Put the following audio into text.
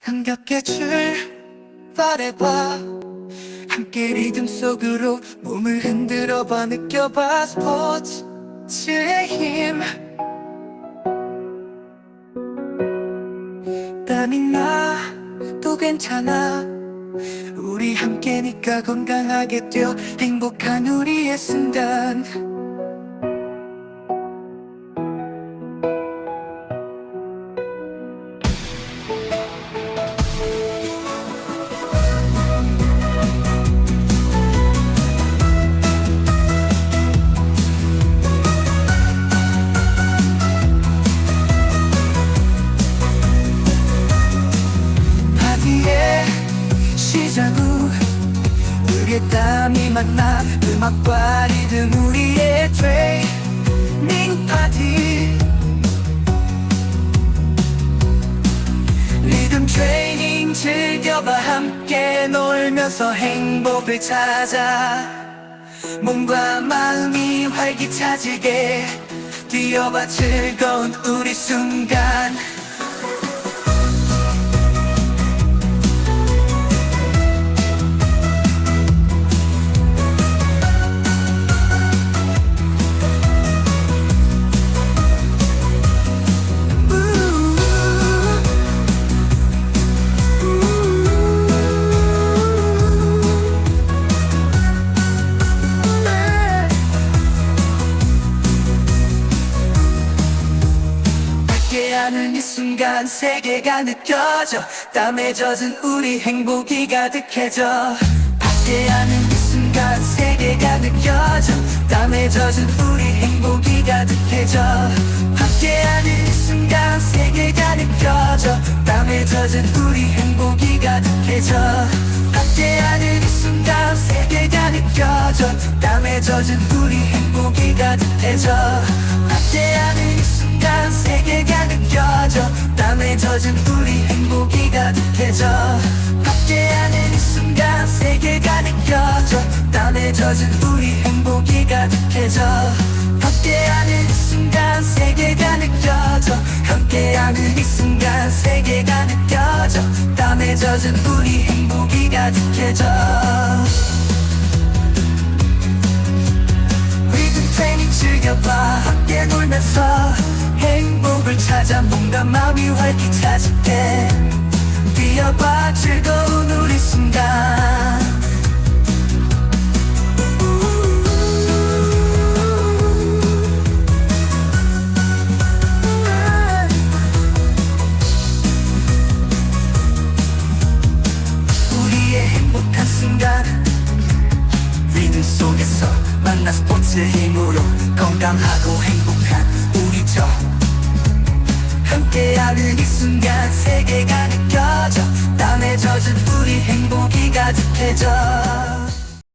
흥겹게 출발해봐. 함께 리듬 속으로 몸을 흔들어봐. 느껴봐. 스포츠의 힘. 땀이 나도 괜찮아. 우리 함께니까 건강하게 뛰어 행복한 우리의 순간 우리의 땀이 만나 음악과 리듬 우리의 트레이닝 파티 리듬 트레이닝 즐겨봐. 함께 놀면서 행복을 찾아. 몸과 마음이 활기차지게 뛰어봐. 즐거운 우리 순간 함께하는 이 순간 세계가 느껴져. 땀에 젖은 우리 행복이 가득해져. 함께하는 이 순간 세계가 느껴져. 땀에 젖은 우리 행복이 가득해져. 함께하는 이 순간 세계가 느껴져. 땀에 젖은 우리 행복이 가득해져. 함께하는 이 순간 세계가 느껴져. 땀에 젖은 우리 행복이 가득해져. 함께하는 젖은 우리 행복이 가득해져 함께하는 이 순간 세계가 느껴져 땀에 젖은 우리 행복이 가득해져 함께하는 이 순간 세계가 느껴져 함께하는 이 순간 세계가 느껴져 땀에 젖은 우리 행복이 가득해져 리듬 트레이닝 즐겨봐 함께 놀면서 행복을 찾아 몸과 마음이 활기차지게. 뛰어봐 즐거운 우리 순간. 우리의 행복한 순간. 리듬 속에서 만나 스포츠의 힘으로 건강하고 행복한 우리 저 함께하는 이 순간 세계가 느껴져. 땀에 젖은 우리 행복이 가득해져